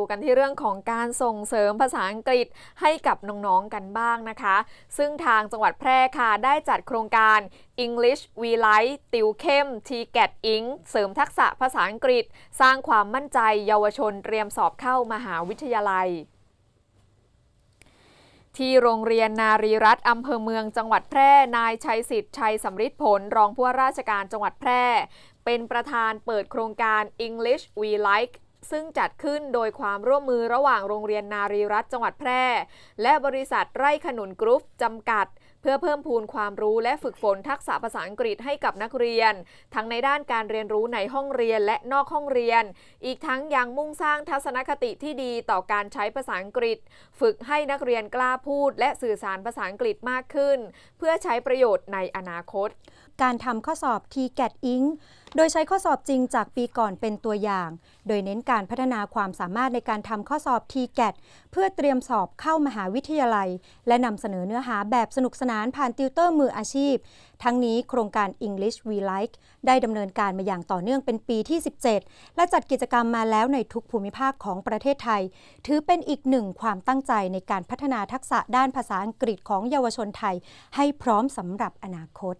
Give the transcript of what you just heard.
ดูกันที่เรื่องของการส่งเสริมภาษาอังกฤษให้กับน้องๆกันบ้างนะคะ ซึ่งทางจังหวัดแพร่ค่ะ ได้จัดโครงการ English We Like ติวเข้ม TGAT Inc เสริมทักษะภาษาอังกฤษ สร้างความมั่นใจเยาวชนเตรียมสอบเข้ามหาวิทยาลัยที่โรงเรียนนารีรัตน์อำเภอเมืองจังหวัดแพร่ นายชัยสิทธิ์ชัยสำริดผล รองผู้ว่าราชการจังหวัดแพร่ เป็นประธานเปิดโครงการ English We Like ซึ่งจัดขึ้นโดยความร่วมมือระหว่างโรงเรียนนารีรัตน์จังหวัดแพร่ และบริษัทไร่ขนุนกรุ๊ปจำกัดเพื่อเพิ่มพูนความรู้และฝึกฝนทักษะภาษาอังกฤษให้กับนักเรียน ทั้งในด้านการเรียนรู้ในห้องเรียนและนอกห้องเรียน อีกทั้งยังมุ่งสร้างทัศนคติที่ดีต่อการใช้ภาษาอังกฤษ ฝึกให้นักเรียนกล้าพูด และสื่อสารภาษาอังกฤษมากขึ้น เพื่อใช้ประโยชน์ในอนาคต การทำข้อสอบ TGAT Inc โดยใช้ข้อสอบจริงจากปีก่อนเป็นตัวอย่าง โดยเน้นการพัฒนาความสามารถในการทำข้อสอบ TGAT เพื่อเตรียมสอบเข้ามหาวิทยาลัย และนำเสนอเนื้อหาแบบสนุกสนานผ่านติวเตอร์มืออาชีพ ทั้งนี้โครงการ English We Like ได้ดำเนินการมาอย่างต่อเนื่องเป็นปีที่ 17 และจัดกิจกรรมมาแล้วในทุกภูมิภาคของประเทศไทย ถือเป็นอีกหนึ่งความตั้งใจในการพัฒนาทักษะด้านภาษาอังกฤษของเยาวชนไทย ให้พร้อมสำหรับอนาคต